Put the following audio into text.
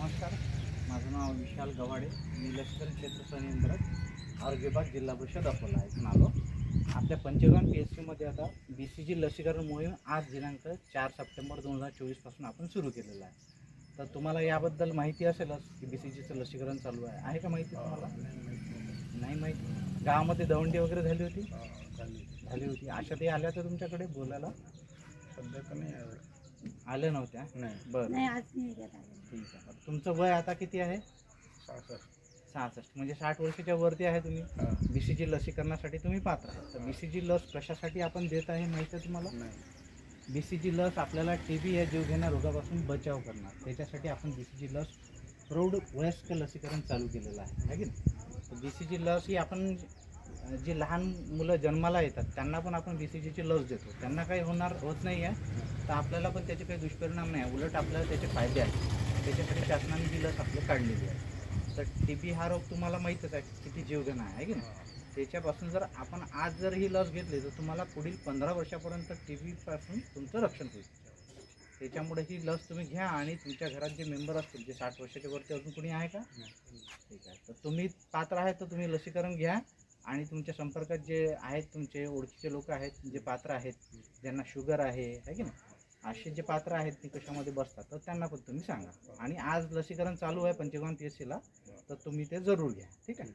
नमस्कार माझं नाव विशाल गव्हाडे मी लष्करी क्षेत्र संनियंत्रक आरोग्य विभाग जिल्हा परिषद अकोला इथून आलो. आपल्या पंचगण पी एस सीमध्ये आता बी सी जी लसीकरण मोहीम आज दिनांक चार सप्टेंबर दोन हजार चोवीसपासून आपण सुरू केलेलं आहे. तर तुम्हाला याबद्दल माहिती असेलच की बी सी जीचं लसीकरण चालू आहे. आहे का माहिती तुम्हाला? नाही माहिती. गावामध्ये दवंडी वगैरे झाली होती? झाली होती. अशा ते आल्या तर तुमच्याकडे बोलायला? सध्या तर नाही आहे. आल्या नव्हत्या? नाही. बरं. नाही आज नाही येत आले. ठीक आहे. तुमचं वय आता किती आहे? सहासष्ट. सहासष्ट. म्हणजे साठ वर्षाच्या वरती आहे तुम्ही? हा. बी सी जी लसीकरणासाठी तुम्ही पात्र आहे तर बी सी जी लस कशासाठी आपण देत आहे माहिती आहे तुम्हाला? नाही. बी सी जी लस आपल्याला टी बी या जीवघेण्या रोगापासून बचाव करणार. त्याच्यासाठी आपण बी सी जी लस प्रौढ वयस्क लसीकरण चालू केलेलं आहे. है की नाही? बी सी जी लस ही आपण जी लहान मुलं जन्माला येतात त्यांना पण आपण बी सी जीची लस देतो. त्यांना काही होणार होत नाही आहे तर आपल्याला पण त्याचे काही दुष्परिणाम नाही. आहे उलट आपल्याला त्याचे फायदे आहेत. त्याच्यासाठी शासनाने ही लस आपली काढलेली आहे. तर टी बी हा रोग तुम्हाला माहीतच आहे किती जीवघेणा आहे की नाही? त्याच्यापासून जर आपण आज जर ही लस घेतली तर तुम्हाला पुढील पंधरा वर्षापर्यंत टी बीपासून तुमचं रक्षण होईल. त्याच्यामुळे ही लस तुम्ही घ्या आणि तुमच्या घरात जे मेंबर असतील जे साठ वर्षाच्या वरती अजून कोणी आहे का? ठीक आहे. तर तुम्ही पात्र आहेत तर तुम्ही लसीकरण घ्या. आणि तुमच्या संपर्कात जे आहेत तुमचे ओळखीचे लोक आहेत जे पात्र आहेत ज्यांना शुगर आहे है की नाही? असे जे पात्र आहेत ते कशामध्ये बसतात? तर त्यांना पण तुम्ही सांगा. आणि आज लसीकरण चालू आहे पंचगण पी एस सीला तर तुम्ही ते जरूर घ्या. ठीक आहे?